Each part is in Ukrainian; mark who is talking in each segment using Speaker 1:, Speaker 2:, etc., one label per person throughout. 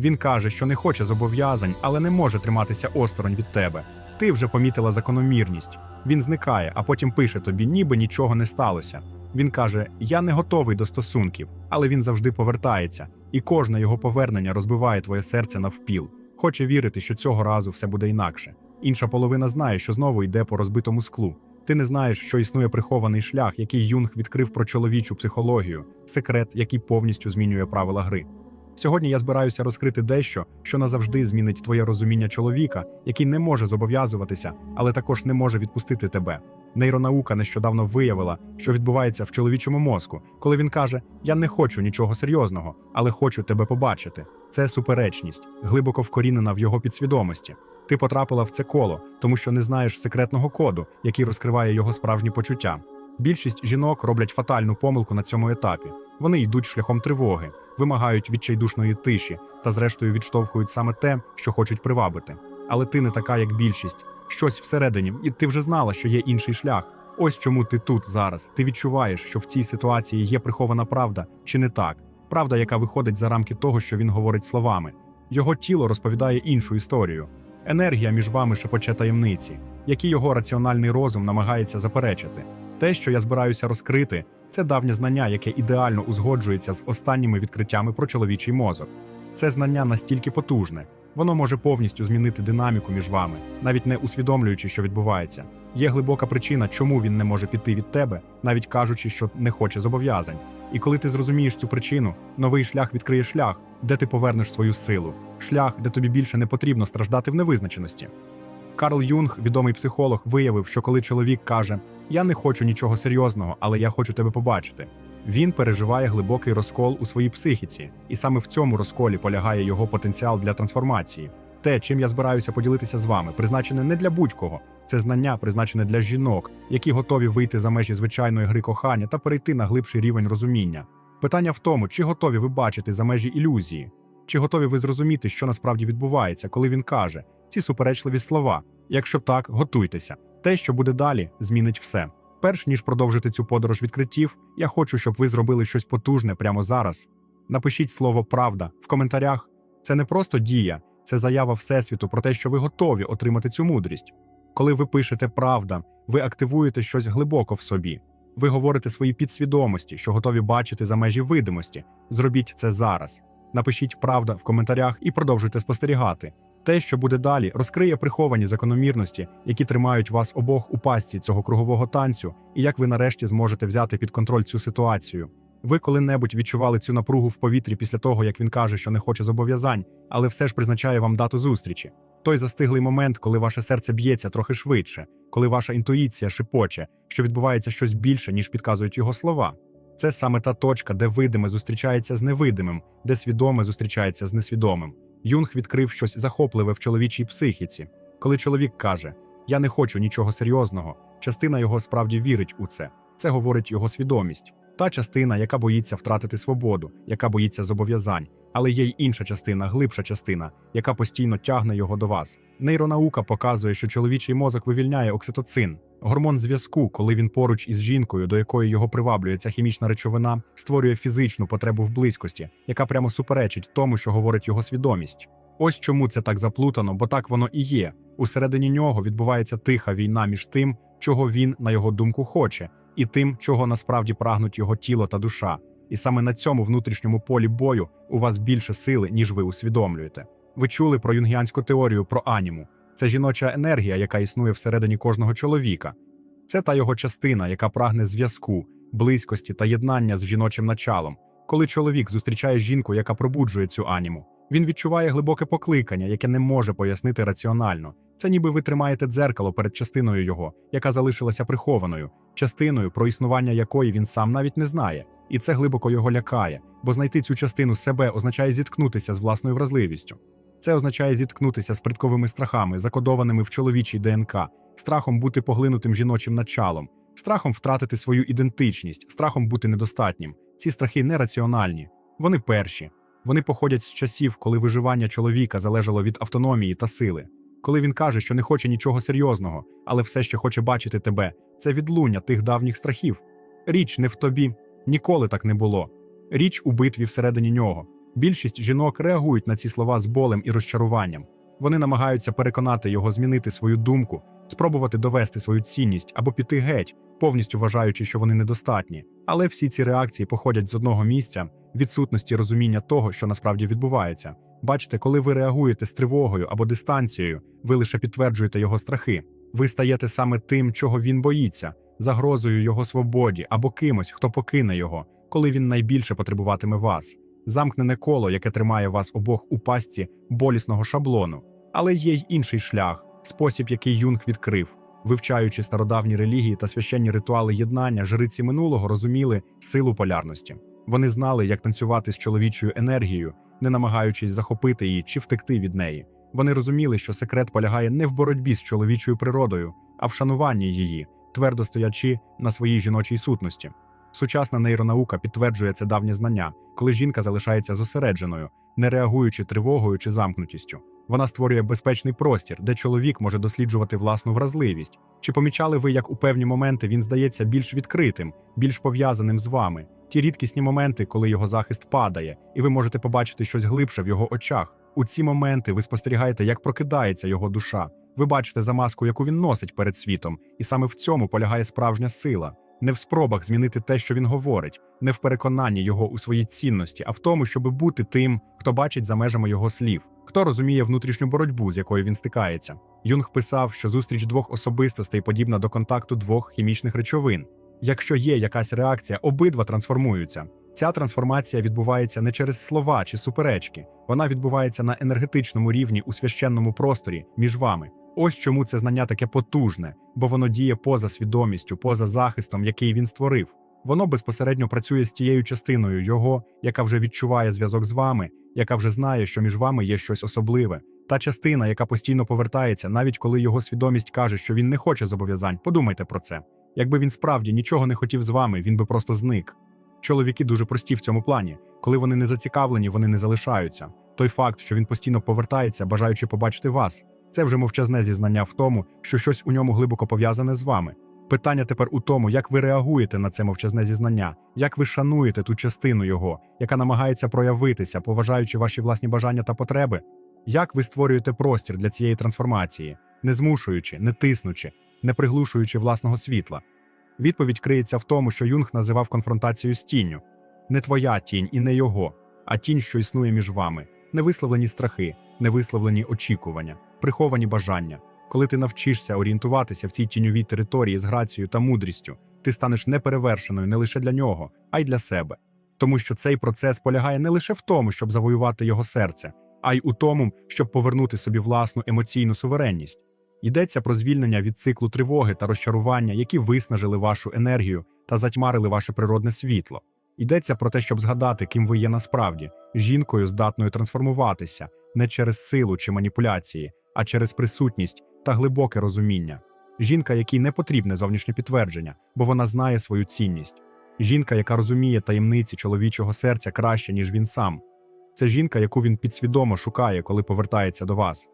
Speaker 1: Він каже, що не хоче зобов'язань, але не може триматися осторонь від тебе. Ти вже помітила закономірність. Він зникає, а потім пише тобі, ніби нічого не сталося. Він каже: Я не готовий до стосунків, але він завжди повертається, і кожне його повернення розбиває твоє серце навпіл. Хоче вірити, що цього разу все буде інакше. Інша половина знає, що знову йде по розбитому склу. Ти не знаєш, що існує прихований шлях, який Юнг відкрив про чоловічу психологію, секрет, який повністю змінює правила гри. Сьогодні я збираюся розкрити дещо, що назавжди змінить твоє розуміння чоловіка, який не може зобов'язуватися, але також не може відпустити тебе. Нейронаука нещодавно виявила, що відбувається в чоловічому мозку, коли він каже: Я не хочу нічого серйозного, але хочу тебе побачити. Це суперечність, глибоко вкорінена в його підсвідомості. Ти потрапила в це коло, тому що не знаєш секретного коду, який розкриває його справжні почуття. Більшість жінок роблять фатальну помилку на цьому етапі. Вони йдуть шляхом тривоги, вимагають відчайдушної тиші та, зрештою, відштовхують саме те, що хочуть привабити. Але ти не така, як більшість. Щось всередині, і ти вже знала, що є інший шлях. Ось чому ти тут зараз. Ти відчуваєш, що в цій ситуації є прихована правда, чи не так? Правда, яка виходить за рамки того, що він говорить словами. Його тіло розповідає іншу історію. Енергія між вами шепоче таємниці, які його раціональний розум намагається заперечити. Те, що я збираюся розкрити, це давнє знання, яке ідеально узгоджується з останніми відкриттями про чоловічий мозок. Це знання настільки потужне, воно може повністю змінити динаміку між вами, навіть не усвідомлюючи, що відбувається. Є глибока причина, чому він не може піти від тебе, навіть кажучи, що не хоче зобов'язань. І коли ти зрозумієш цю причину, новий шлях відкриє шлях, де ти повернеш свою силу, шлях, де тобі більше не потрібно страждати в невизначеності. Карл Юнг, відомий психолог, виявив, що коли чоловік каже: Я не хочу нічого серйозного, але я хочу тебе побачити. Він переживає глибокий розкол у своїй психіці, і саме в цьому розколі полягає його потенціал для трансформації. Те, чим я збираюся поділитися з вами, призначене не для будь-кого. Це знання призначене для жінок, які готові вийти за межі звичайної гри кохання та перейти на глибший рівень розуміння. Питання в тому, чи готові ви бачити за межі ілюзії, чи готові ви зрозуміти, що насправді відбувається, коли він каже ці суперечливі слова. Якщо так, готуйтеся. Те, що буде далі, змінить все. Перш ніж продовжити цю подорож відкриттів, я хочу, щоб ви зробили щось потужне прямо зараз. Напишіть слово Правда в коментарях. Це не просто дія, це заява Всесвіту про те, що ви готові отримати цю мудрість. Коли ви пишете правда, ви активуєте щось глибоко в собі. Ви говорите своїй підсвідомості, що готові бачити за межі видимості. Зробіть це зараз. Напишіть правда в коментарях і продовжуйте спостерігати. Те, що буде далі, розкриє приховані закономірності, які тримають вас обох у пастці цього кругового танцю, і як ви нарешті зможете взяти під контроль цю ситуацію. Ви коли-небудь відчували цю напругу в повітрі після того, як він каже, що не хоче зобов'язань, але все ж призначає вам дату зустрічі. Той застиглий момент, коли ваше серце б'ється трохи швидше, коли ваша інтуїція шипоче, що відбувається щось більше, ніж підказують його слова. Це саме та точка, де видиме зустрічається з невидимим, де свідоме зустрічається з несвідомим. Юнг відкрив щось захопливе в чоловічій психіці. Коли чоловік каже: Я не хочу нічого серйозного, частина його справді вірить у це. Це говорить його свідомість. Та частина, яка боїться втратити свободу, яка боїться зобов'язань, але є й інша частина, глибша частина, яка постійно тягне його до вас. Нейронаука показує, що чоловічий мозок вивільняє окситоцин, гормон зв'язку, коли він поруч із жінкою, до якої його приваблює ця хімічна речовина, створює фізичну потребу в близькості, яка прямо суперечить тому, що говорить його свідомість. Ось чому це так заплутано, бо так воно і є. Усередині нього відбувається тиха війна між тим, чого він, на його думку, хоче, і тим, чого насправді прагнуть його тіло та душа. І саме на цьому внутрішньому полі бою у вас більше сили, ніж ви усвідомлюєте. Ви чули про юнгіанську теорію про аніму. Це жіноча енергія, яка існує всередині кожного чоловіка. Це та його частина, яка прагне зв'язку, близькості та єднання з жіночим началом. Коли чоловік зустрічає жінку, яка пробуджує цю аніму, він відчуває глибоке покликання, яке не може пояснити раціонально. Це ніби ви тримаєте дзеркало перед частиною його, яка залишилася прихованою, частиною, про існування якої він сам навіть не знає. І це глибоко його лякає, бо знайти цю частину себе означає зіткнутися з власною вразливістю. Це означає зіткнутися з предковими страхами, закодованими в чоловічій ДНК, страхом бути поглинутим жіночим началом, страхом втратити свою ідентичність, страхом бути недостатнім. Ці страхи нераціональні. Вони перші. Вони походять з часів, коли виживання чоловіка залежало від автономії та сили. Коли він каже, що не хоче нічого серйозного, але все ще хоче бачити тебе, це відлуння тих давніх страхів. Річ не в тобі, ніколи так не було. Річ у битві всередині нього. Більшість жінок реагують на ці слова з болем і розчаруванням. Вони намагаються переконати його змінити свою думку, спробувати довести свою цінність або піти геть, повністю вважаючи, що вони недостатні. Але всі ці реакції походять з одного місця відсутності розуміння того, що насправді відбувається. Бачите, коли ви реагуєте з тривогою або дистанцією, ви лише підтверджуєте його страхи. Ви стаєте саме тим, чого він боїться, загрозою його свободі або кимось, хто покине його, коли він найбільше потребуватиме вас. Замкнене коло, яке тримає вас обох у пастці болісного шаблону. Але є й інший шлях, спосіб, який Юнг відкрив. Вивчаючи стародавні релігії та священні ритуали єднання, жриці минулого розуміли силу полярності. Вони знали, як танцювати з чоловічою енергією, не намагаючись захопити її чи втекти від неї. Вони розуміли, що секрет полягає не в боротьбі з чоловічою природою, а в шануванні її, твердо стоячи на своїй жіночій сутності. Сучасна нейронаука підтверджує це давнє знання, коли жінка залишається зосередженою, не реагуючи тривогою чи замкнутістю. Вона створює безпечний простір, де чоловік може досліджувати власну вразливість. Чи помічали ви, як у певні моменти він здається більш відкритим, більш пов'язаним з вами? Ті рідкісні моменти, коли його захист падає, і ви можете побачити щось глибше в його очах. У ці моменти ви спостерігаєте, як прокидається його душа. Ви бачите замазку, яку він носить перед світом, і саме в цьому полягає справжня сила. Не в спробах змінити те, що він говорить, не в переконанні його у своїй цінності, а в тому, щоб бути тим, хто бачить за межами його слів, хто розуміє внутрішню боротьбу, з якою він стикається. Юнг писав, що зустріч двох особистостей подібна до контакту двох хімічних речовин. Якщо є якась реакція, обидва трансформуються. Ця трансформація відбувається не через слова чи суперечки, вона відбувається на енергетичному рівні у священному просторі між вами. Ось чому це знання таке потужне, бо воно діє поза свідомістю, поза захистом, який він створив. Воно безпосередньо працює з тією частиною його, яка вже відчуває зв'язок з вами, яка вже знає, що між вами є щось особливе. Та частина, яка постійно повертається, навіть коли його свідомість каже, що він не хоче зобов'язань. Подумайте про це. Якби він справді нічого не хотів з вами, він би просто зник. Чоловіки дуже прості в цьому плані. Коли вони не зацікавлені, вони не залишаються. Той факт, що він постійно повертається, бажаючи побачити вас, це вже мовчазне зізнання в тому, що щось у ньому глибоко пов'язане з вами. Питання тепер у тому, як ви реагуєте на це мовчазне зізнання, як ви шануєте ту частину його, яка намагається проявитися, поважаючи ваші власні бажання та потреби, як ви створюєте простір для цієї трансформації, не змушуючи, не тиснучи, не приглушуючи власного світла. Відповідь криється в тому, що Юнг називав конфронтацію з тінню. Не твоя тінь і не його, а тінь, що існує між вами, невисловлені страхи, невисловлені очікування, приховані бажання. Коли ти навчишся орієнтуватися в цій тіньовій території з грацією та мудрістю, ти станеш неперевершеною не лише для нього, а й для себе. Тому що цей процес полягає не лише в тому, щоб завоювати його серце, а й у тому, щоб повернути собі власну емоційну суверенність. Йдеться про звільнення від циклу тривоги та розчарування, які виснажили вашу енергію та затьмарили ваше природне світло. Йдеться про те, щоб згадати, ким ви є насправді, жінкою, здатною трансформуватися не через силу чи маніпуляції, а через присутність та глибоке розуміння. Жінка, якій не потрібне зовнішнє підтвердження, бо вона знає свою цінність. Жінка, яка розуміє таємниці чоловічого серця краще, ніж він сам. Це жінка, яку він підсвідомо шукає, коли повертається до вас.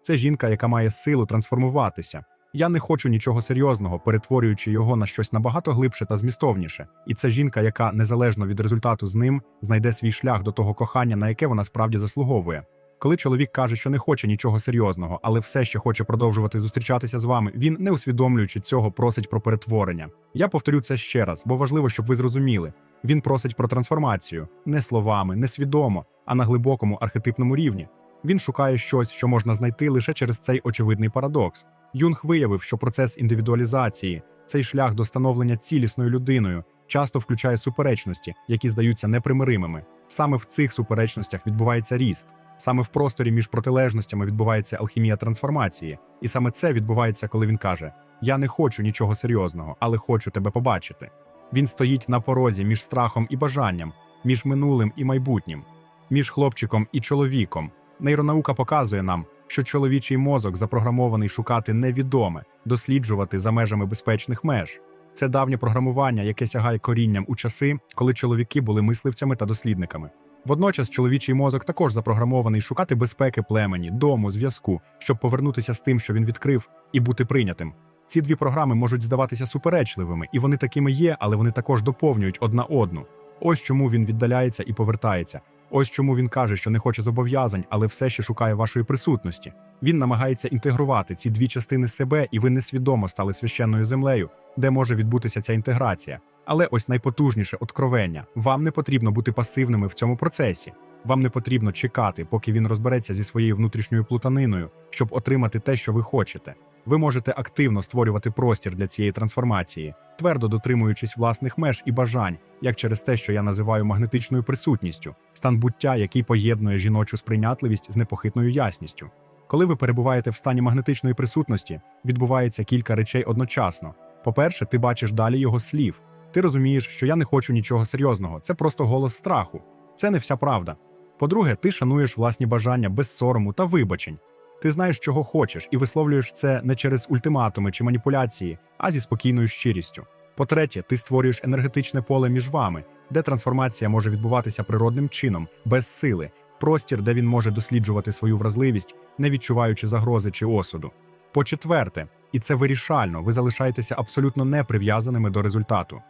Speaker 1: Це жінка, яка має силу трансформуватися. Я не хочу нічого серйозного, перетворюючи його на щось набагато глибше та змістовніше. І це жінка, яка незалежно від результату з ним знайде свій шлях до того кохання, на яке вона справді заслуговує. Коли чоловік каже, що не хоче нічого серйозного, але все ще хоче продовжувати зустрічатися з вами, він, не усвідомлюючи цього, просить про перетворення. Я повторю це ще раз, бо важливо, щоб ви зрозуміли. Він просить про трансформацію не словами, не свідомо, а на глибокому архетипному рівні. Він шукає щось, що можна знайти лише через цей очевидний парадокс. Юнг виявив, що процес індивідуалізації, цей шлях до становлення цілісною людиною, часто включає суперечності, які здаються непримиримими. Саме в цих суперечностях відбувається ріст. Саме в просторі між протилежностями відбувається алхімія трансформації, і саме це відбувається, коли він каже: Я не хочу нічого серйозного, але хочу тебе побачити. Він стоїть на порозі між страхом і бажанням, між минулим і майбутнім, між хлопчиком і чоловіком. Нейронаука показує нам, що чоловічий мозок запрограмований шукати невідоме, досліджувати за межами безпечних меж. Це давнє програмування, яке сягає корінням у часи, коли чоловіки були мисливцями та дослідниками. Водночас чоловічий мозок також запрограмований шукати безпеки племені, дому, зв'язку, щоб повернутися з тим, що він відкрив, і бути прийнятим. Ці дві програми можуть здаватися суперечливими, і вони такими є, але вони також доповнюють одна одну. Ось чому він віддаляється і повертається. Ось чому він каже, що не хоче зобов'язань, але все ще шукає вашої присутності. Він намагається інтегрувати ці дві частини себе, і ви несвідомо стали священною землею, де може відбутися ця інтеграція. Але ось найпотужніше откровення: вам не потрібно бути пасивними в цьому процесі. Вам не потрібно чекати, поки він розбереться зі своєю внутрішньою плутаниною, щоб отримати те, що ви хочете. Ви можете активно створювати простір для цієї трансформації, твердо дотримуючись власних меж і бажань, як через те, що я називаю магнетичною присутністю, стан буття, який поєднує жіночу сприйнятливість з непохитною ясністю. Коли ви перебуваєте в стані магнетичної присутності, відбувається кілька речей одночасно. По-перше, ти бачиш далі його слів. Ти розумієш, що я не хочу нічого серйозного, це просто голос страху. Це не вся правда. По-друге, ти шануєш власні бажання без сорому та вибачень. Ти знаєш, чого хочеш, і висловлюєш це не через ультиматуми чи маніпуляції, а зі спокійною щирістю. По-третє, ти створюєш енергетичне поле між вами, де трансформація може відбуватися природним чином, без сили, простір, де він може досліджувати свою вразливість, не відчуваючи загрози чи осуду. По-четверте, і це вирішально, ви залишаєтеся абсолютно не прив'язаними до результату.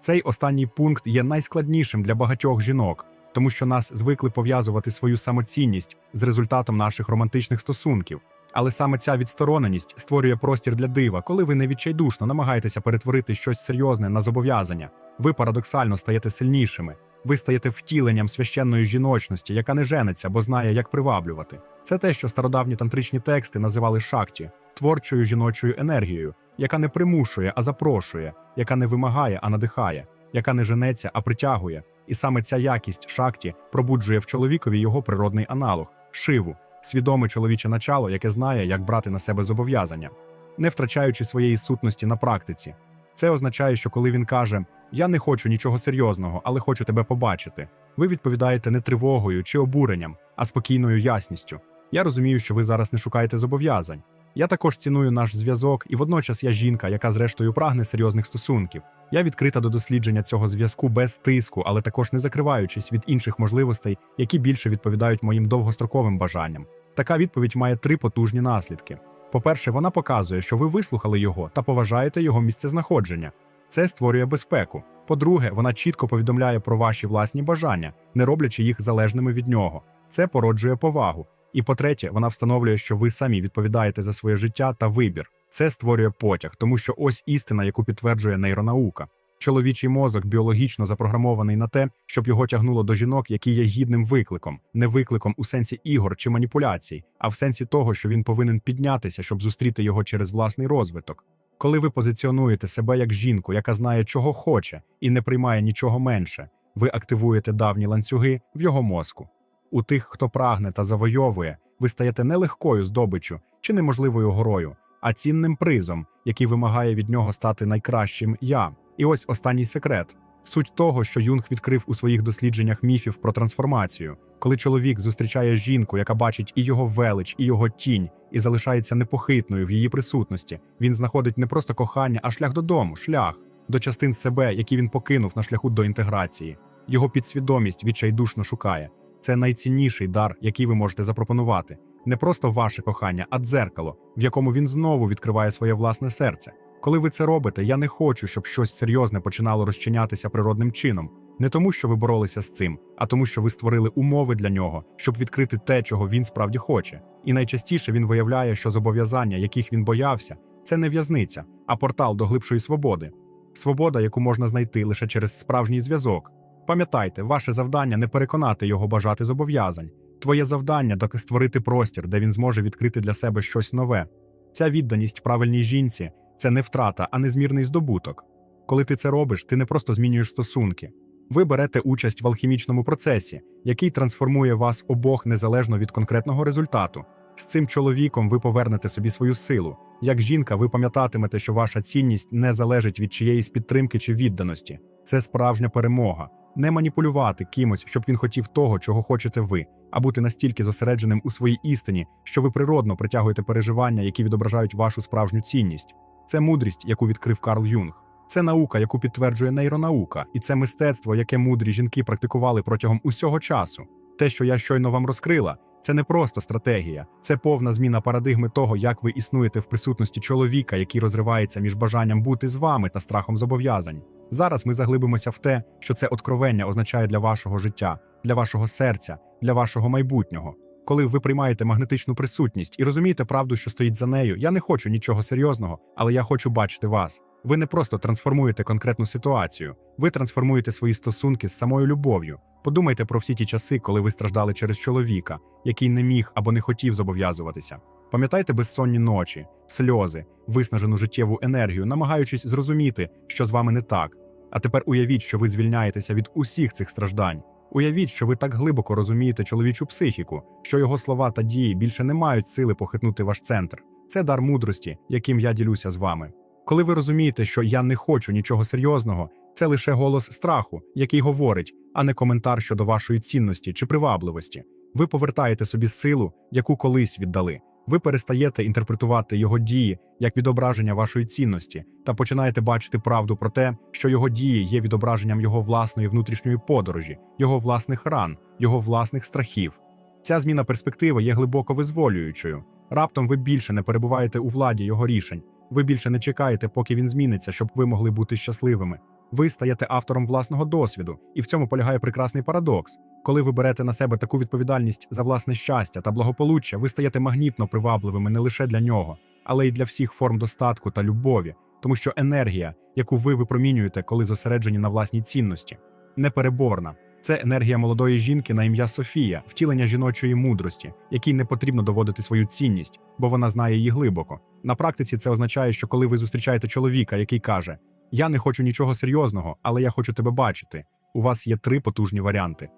Speaker 1: Цей останній пункт є найскладнішим для багатьох жінок, тому що нас звикли пов'язувати свою самоцінність з результатом наших романтичних стосунків. Але саме ця відстороненість створює простір для дива, коли ви невідчайдушно намагаєтеся перетворити щось серйозне на зобов'язання. Ви парадоксально стаєте сильнішими. Ви стаєте втіленням священної жіночності, яка не жениться, бо знає, як приваблювати. Це те, що стародавні тантричні тексти називали шакті творчою жіночою енергією, яка не примушує, а запрошує, яка не вимагає, а надихає, яка не женеться, а притягує. І саме ця якість шакті пробуджує в чоловікові його природний аналог шиву, свідоме чоловіче начало, яке знає, як брати на себе зобов'язання, не втрачаючи своєї сутності на практиці. Це означає, що коли він каже Я не хочу нічого серйозного, але хочу тебе побачити. Ви відповідаєте не тривогою чи обуренням, а спокійною ясністю. Я розумію, що ви зараз не шукаєте зобов'язань. Я також ціную наш зв'язок, і водночас я жінка, яка зрештою прагне серйозних стосунків. Я відкрита до дослідження цього зв'язку без тиску, але також не закриваючись від інших можливостей, які більше відповідають моїм довгостроковим бажанням. Така відповідь має три потужні наслідки. По-перше, вона показує, що ви вислухали його та поважаєте його місцезнаходження. Це створює безпеку. По-друге, вона чітко повідомляє про ваші власні бажання, не роблячи їх залежними від нього. Це породжує повагу. І по-третє, вона встановлює, що ви самі відповідаєте за своє життя та вибір. Це створює потяг, тому що ось істина, яку підтверджує нейронаука. Чоловічий мозок біологічно запрограмований на те, щоб його тягнуло до жінок, які є гідним викликом, не викликом у сенсі ігор чи маніпуляцій, а в сенсі того, що він повинен піднятися, щоб зустріти його через власний розвиток. Коли ви позиціонуєте себе як жінку, яка знає, чого хоче, і не приймає нічого менше, ви активуєте давні ланцюги в його мозку. У тих, хто прагне та завойовує, ви стаєте не легкою здобиччю чи неможливою горою, а цінним призом, який вимагає від нього стати найкращим я. І ось останній секрет. Суть того, що Юнг відкрив у своїх дослідженнях міфів про трансформацію, коли чоловік зустрічає жінку, яка бачить і його велич, і його тінь, і залишається непохитною в її присутності, він знаходить не просто кохання, а шлях додому, шлях до частин себе, які він покинув на шляху до інтеграції. Його підсвідомість відчайдушно шукає. Це найцінніший дар, який ви можете запропонувати. Не просто ваше кохання, а дзеркало, в якому він знову відкриває своє власне серце. Коли ви це робите, я не хочу, щоб щось серйозне починало розчинятися природним чином. Не тому, що ви боролися з цим, а тому, що ви створили умови для нього, щоб відкрити те, чого він справді хоче. І найчастіше він виявляє, що зобов'язання, яких він боявся, це не в'язниця, а портал до глибшої свободи. Свобода, яку можна знайти лише через справжній зв'язок. Пам'ятайте, ваше завдання не переконати його бажати зобов'язань. Твоє завдання доки створити простір, де він зможе відкрити для себе щось нове. Ця відданість правильній жінці це не втрата, а незмірний здобуток. Коли ти це робиш, ти не просто змінюєш стосунки. Ви берете участь в алхімічному процесі, який трансформує вас обох незалежно від конкретного результату. З цим чоловіком ви повернете собі свою силу. Як жінка, ви пам'ятатимете, що ваша цінність не залежить від чиєїсь підтримки чи відданості. Це справжня перемога. Не маніпулювати кимось, щоб він хотів того, чого хочете ви, а бути настільки зосередженим у своїй істині, що ви природно притягуєте переживання, які відображають вашу справжню цінність. Це мудрість, яку відкрив Карл Юнг. Це наука, яку підтверджує нейронаука, і це мистецтво, яке мудрі жінки практикували протягом усього часу. Те, що я щойно вам розкрила, це не просто стратегія, це повна зміна парадигми того, як ви існуєте в присутності чоловіка, який розривається між бажанням бути з вами та страхом зобов'язань. Зараз ми заглибимося в те, що це откровення означає для вашого життя, для вашого серця, для вашого майбутнього. Коли ви приймаєте магнетичну присутність і розумієте правду, що стоїть за нею, я не хочу нічого серйозного, але я хочу бачити вас. Ви не просто трансформуєте конкретну ситуацію, ви трансформуєте свої стосунки з самою любов'ю. Подумайте про всі ті часи, коли ви страждали через чоловіка, який не міг або не хотів зобов'язуватися. Пам'ятайте безсонні ночі, сльози, виснажену життєву енергію, намагаючись зрозуміти, що з вами не так. А тепер уявіть, що ви звільняєтеся від усіх цих страждань. Уявіть, що ви так глибоко розумієте чоловічу психіку, що його слова та дії більше не мають сили похитнути ваш центр. Це дар мудрості, яким я ділюся з вами. Коли ви розумієте, що я не хочу нічого серйозного, це лише голос страху, який говорить, а не коментар щодо вашої цінності чи привабливості. Ви повертаєте собі силу, яку колись віддали. Ви перестаєте інтерпретувати його дії як відображення вашої цінності та починаєте бачити правду про те, що його дії є відображенням його власної внутрішньої подорожі, його власних ран, його власних страхів. Ця зміна перспективи є глибоко визволюючою. Раптом ви більше не перебуваєте у владі його рішень. Ви більше не чекаєте, поки він зміниться, щоб ви могли бути щасливими. Ви стаєте автором власного досвіду, і в цьому полягає прекрасний парадокс. Коли ви берете на себе таку відповідальність за власне щастя та благополуччя, ви стаєте магнітно привабливими не лише для нього, але й для всіх форм достатку та любові, тому що енергія, яку ви випромінюєте, коли зосереджені на власній цінності, непереборна. Це енергія молодої жінки на ім'я Софія, втілення жіночої мудрості, якій не потрібно доводити свою цінність, бо вона знає її глибоко. На практиці це означає, що коли ви зустрічаєте чоловіка, який каже: Я не хочу нічого серйозного, але я хочу тебе бачити. У вас є три потужні варіанти.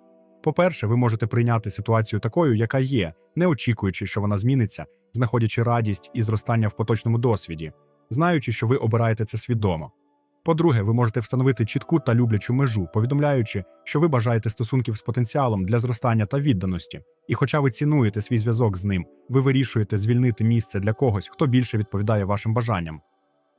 Speaker 1: По-перше, ви можете прийняти ситуацію такою, яка є, не очікуючи, що вона зміниться, знаходячи радість і зростання в поточному досвіді, знаючи, що ви обираєте це свідомо. По-друге, ви можете встановити чітку та люблячу межу, повідомляючи, що ви бажаєте стосунків з потенціалом для зростання та відданості. І хоча ви цінуєте свій зв'язок з ним, ви вирішуєте звільнити місце для когось, хто більше відповідає вашим бажанням.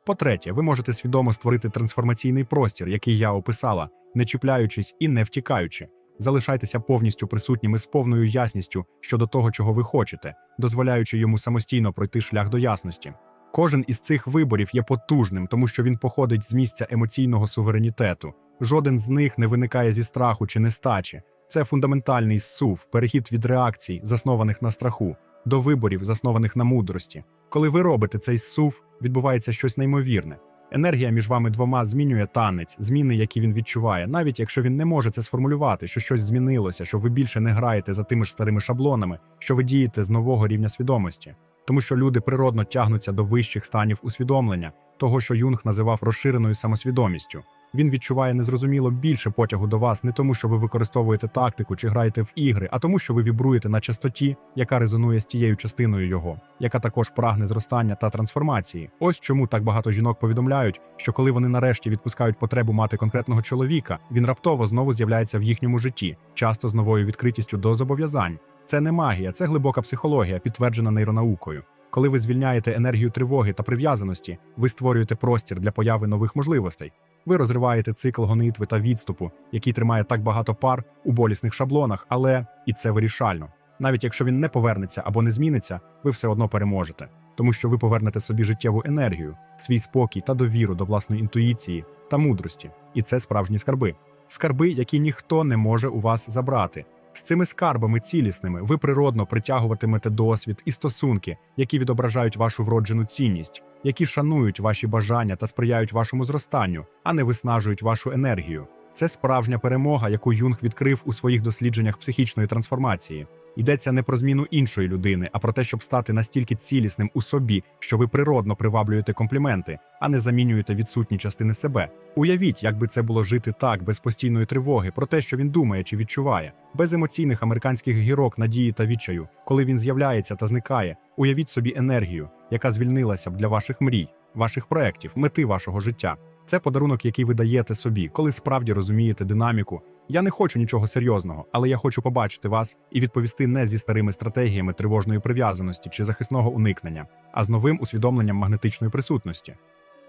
Speaker 1: По-третє, ви можете свідомо створити трансформаційний простір, який я описала, не чіпляючись і не втікаючи. Залишайтеся повністю присутніми з повною ясністю щодо того, чого ви хочете, дозволяючи йому самостійно пройти шлях до ясності. Кожен із цих виборів є потужним, тому що він походить з місця емоційного суверенітету. Жоден з них не виникає зі страху чи нестачі. Це фундаментальний зсув, перехід від реакцій, заснованих на страху, до виборів, заснованих на мудрості. Коли ви робите цей зсув, відбувається щось неймовірне. Енергія між вами двома змінює танець, зміни, які він відчуває, навіть якщо він не може це сформулювати, що щось змінилося, що ви більше не граєте за тими ж старими шаблонами, що ви дієте з нового рівня свідомості. Тому що люди природно тягнуться до вищих станів усвідомлення, того, що Юнг називав розширеною самосвідомістю. Він відчуває незрозуміло більше потягу до вас не тому, що ви використовуєте тактику чи граєте в ігри, а тому, що ви вібруєте на частоті, яка резонує з тією частиною його, яка також прагне зростання та трансформації. Ось чому так багато жінок повідомляють, що коли вони нарешті відпускають потребу мати конкретного чоловіка, він раптово знову з'являється в їхньому житті, часто з новою відкритістю до зобов'язань. Це не магія, це глибока психологія, підтверджена нейронаукою. Коли ви звільняєте енергію тривоги та прив'язаності, ви створюєте простір для появи нових можливостей. Ви розриваєте цикл гонитви та відступу, який тримає так багато пар у болісних шаблонах, але і це вирішально. Навіть якщо він не повернеться або не зміниться, ви все одно переможете, тому що ви повернете собі життєву енергію, свій спокій та довіру до власної інтуїції та мудрості. І це справжні скарби. Скарби, які ніхто не може у вас забрати. З цими скарбами цілісними ви природно притягуватимете досвід і стосунки, які відображають вашу вроджену цінність, які шанують ваші бажання та сприяють вашому зростанню, а не виснажують вашу енергію. Це справжня перемога, яку Юнг відкрив у своїх дослідженнях психічної трансформації. Йдеться не про зміну іншої людини, а про те, щоб стати настільки цілісним у собі, що ви природно приваблюєте компліменти, а не замінюєте відсутні частини себе. Уявіть, як би це було жити так, без постійної тривоги, про те, що він думає чи відчуває, без емоційних американських гірок, надії та відчаю, коли він з'являється та зникає. Уявіть собі енергію, яка звільнилася б для ваших мрій, ваших проєктів, мети вашого життя. Це подарунок, який ви даєте собі, коли справді розумієте динаміку. Я не хочу нічого серйозного, але я хочу побачити вас і відповісти не зі старими стратегіями тривожної прив'язаності чи захисного уникнення, а з новим усвідомленням магнетичної присутності.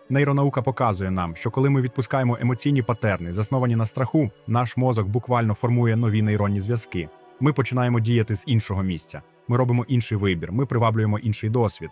Speaker 1: Нейронаука показує нам, що коли ми відпускаємо емоційні патерни, засновані на страху, наш мозок буквально формує нові нейронні зв'язки. Ми починаємо діяти з іншого місця. Ми робимо інший вибір, ми приваблюємо інший досвід.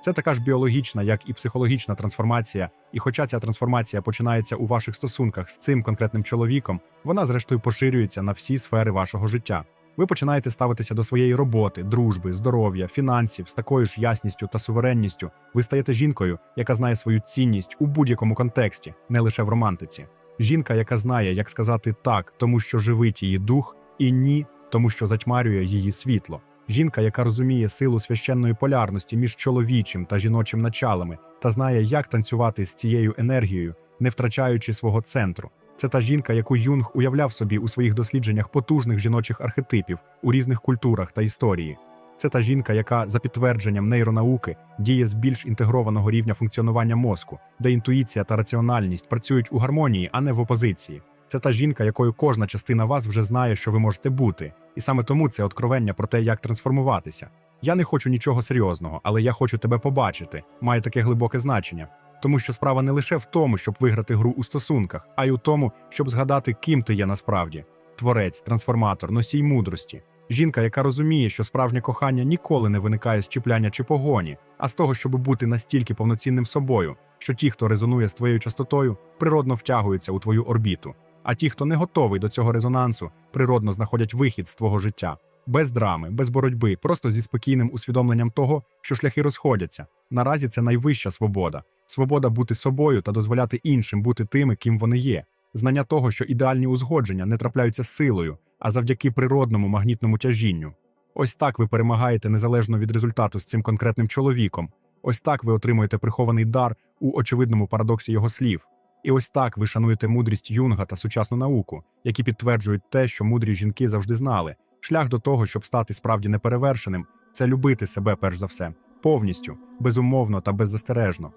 Speaker 1: Це така ж біологічна, як і психологічна трансформація. І хоча ця трансформація починається у ваших стосунках з цим конкретним чоловіком, вона зрештою поширюється на всі сфери вашого життя. Ви починаєте ставитися до своєї роботи, дружби, здоров'я, фінансів з такою ж ясністю та суверенністю. Ви стаєте жінкою, яка знає свою цінність у будь-якому контексті, не лише в романтиці. Жінка, яка знає, як сказати так, тому що живить її дух, і ні, тому що затьмарює її світло. Жінка, яка розуміє силу священної полярності між чоловічим та жіночим началами, та знає, як танцювати з цією енергією, не втрачаючи свого центру. Це та жінка, яку Юнг уявляв собі у своїх дослідженнях потужних жіночих архетипів у різних культурах та історії. Це та жінка, яка за підтвердженням нейронауки діє з більш інтегрованого рівня функціонування мозку, де інтуїція та раціональність працюють у гармонії, а не в опозиції. Це та жінка, якою кожна частина вас вже знає, що ви можете бути, і саме тому це откровення про те, як трансформуватися. Я не хочу нічого серйозного, але я хочу тебе побачити. Має таке глибоке значення. Тому що справа не лише в тому, щоб виграти гру у стосунках, а й у тому, щоб згадати, ким ти є насправді: творець, трансформатор, носій мудрості. Жінка, яка розуміє, що справжнє кохання ніколи не виникає з чіпляння чи погоні, а з того, щоб бути настільки повноцінним собою, що ті, хто резонує з твоєю частотою, природно втягуються у твою орбіту. А ті, хто не готовий до цього резонансу, природно знаходять вихід з твого життя. Без драми, без боротьби, просто зі спокійним усвідомленням того, що шляхи розходяться. Наразі це найвища свобода. Свобода бути собою та дозволяти іншим бути тими, ким вони є. Знання того, що ідеальні узгодження не трапляються силою, а завдяки природному магнітному тяжінню. Ось так ви перемагаєте незалежно від результату з цим конкретним чоловіком. Ось так ви отримуєте прихований дар у очевидному парадоксі його слів. І ось так ви шануєте мудрість Юнга та сучасну науку, які підтверджують те, що мудрі жінки завжди знали. Шлях до того, щоб стати справді неперевершеним, це любити себе перш за все, повністю, безумовно та беззастережно.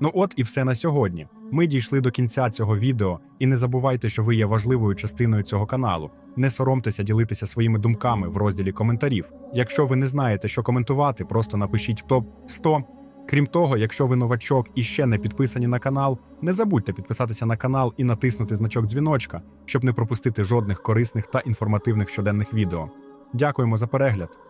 Speaker 1: Ну от і все на сьогодні. Ми дійшли до кінця цього відео, і не забувайте, що ви є важливою частиною цього каналу. Не соромтеся ділитися своїми думками в розділі коментарів. Якщо ви не знаєте, що коментувати, просто напишіть топ 100. Крім того, якщо ви новачок і ще не підписані на канал, не забудьте підписатися на канал і натиснути значок дзвіночка, щоб не пропустити жодних корисних та інформативних щоденних відео. Дякуємо за перегляд!